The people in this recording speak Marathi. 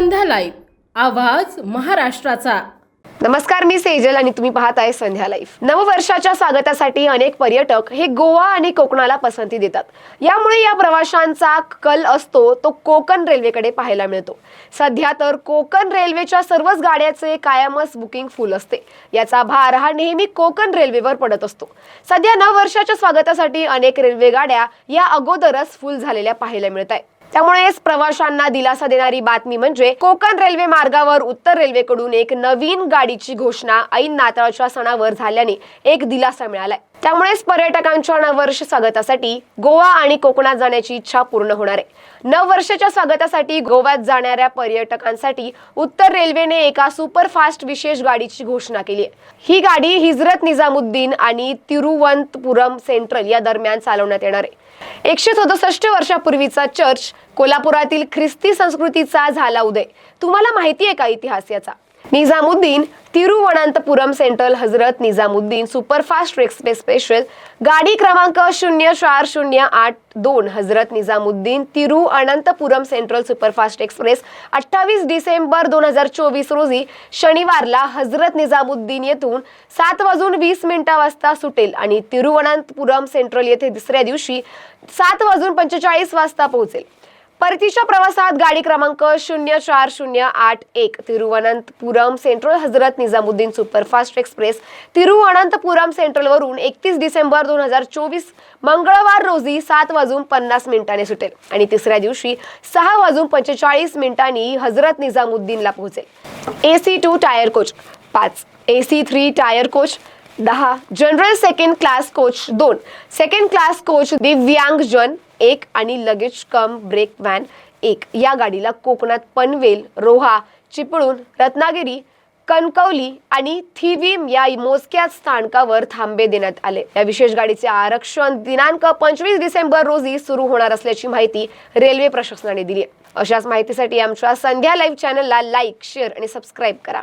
संध्या लाईव्ह आवाज महाराष्ट्राचा. नमस्कार मी सेजल आणि तुम्ही पाहत आहे संध्या लाईव्ह नववर्षाच्या स्वागतासाठी अनेक पर्यटक हे गोवा आणि कोकणाला पसंती देतात. यामुळे या प्रवाशांचा कल असतो तो कोकण रेल्वेकडे पाहायला मिळतो. सध्या तर कोकण रेल्वेच्या सर्वच गाड्याचे कायमच बुकिंग फुल असते. याचा भार हा नेहमी कोकण रेल्वेवर पडत असतो. सध्या नववर्षाच्या स्वागतासाठी अनेक रेल्वे गाड्या या अगोदरच फुल झालेल्या पाहायला मिळत आहे त्यामुळेच प्रवाशांना दिलासा देणारी बातमी म्हणजे कोकण रेल्वे मार्गावर उत्तर रेल्वेकडून एक नवीन गाडीची घोषणा ऐन नाताळच्या सणावर झाल्याने एक दिलासा मिळालाय. त्यामुळेच पर्यटकांच्या नववर्ष स्वागतासाठी गोवा आणि कोकणात जाण्याची इच्छा पूर्ण होणार आहे. नववर्षाच्या स्वागतासाठी गोव्यात जाणाऱ्या पर्यटकांसाठी उत्तर रेल्वेने एका सुपरफास्ट विशेष गाडीची घोषणा केली आहे. ही गाडी हिजरत निजामुद्दीन आणि तिरुवनंतपुरम सेंट्रल या दरम्यान चालवण्यात येणार आहे. एकशे सदुसष्ट वर्षापूर्वीचा चर्च कोल्हापुरातील ख्रिस्ती संस्कृतीचा झाला उदय. तुम्हाला माहिती आहे का इतिहास याचा? Nizamuddin Thiruvananthapuram central Hazrat Nizamuddin superfast express special गाडी क्रमांक शून्य चार शून्य आठ दोन Hazrat Nizamuddin Thiruvananthapuram central superfast express अठ्ठावीस डिसेंबर दोन हजार चोवीस रोजी शनिवारला हजरत निजामुद्दीन येथून सात वाजून वीस मिनिटा वाजता सुटेल आणि तिरुवनंतपुरम सेंट्रल येथे दुसऱ्या दिवशी सात वाजून पंचेचाळीस वाजता पोहोचेल. परतीच्या प्रवासात गाडी क्रमांक शून्य चार शून्य आठ एक Thiruvananthapuram central Hazrat Nizamuddin superfast express Thiruvananthapuram सेंट्रलवरून एकतीस डिसेंबर दोन हजार चोवीस मंगळवार रोजी सात वाजून पन्नास मिनिटांनी सुटेल आणि तिसऱ्या दिवशी सहा वाजून पंचेचाळीस मिनिटांनी हजरत निजामुद्दीनला पोहोचेल. A C two tier coach पाच. A C three tier coach दहा. जनरल सेकंड क्लास कोच दोन. सेकंड क्लास कोच दिव्यांगजन एक आणि लगेज कम ब्रेक व्हॅन एक. या गाडीला कोकणात पनवेल रोहा चिपळूण रत्नागिरी कणकवली आणि थिवीम या मोजक्या स्थानकावर थांबे देण्यात आले. या विशेष गाडीचे आरक्षण दिनांक पंचवीस डिसेंबर रोजी सुरू होणार असल्याची माहिती रेल्वे प्रशासनाने दिली अशाच माहितीसाठी आमच्या संध्या लाईव्ह चॅनलला लाईक शेअर आणि सबस्क्राईब करा.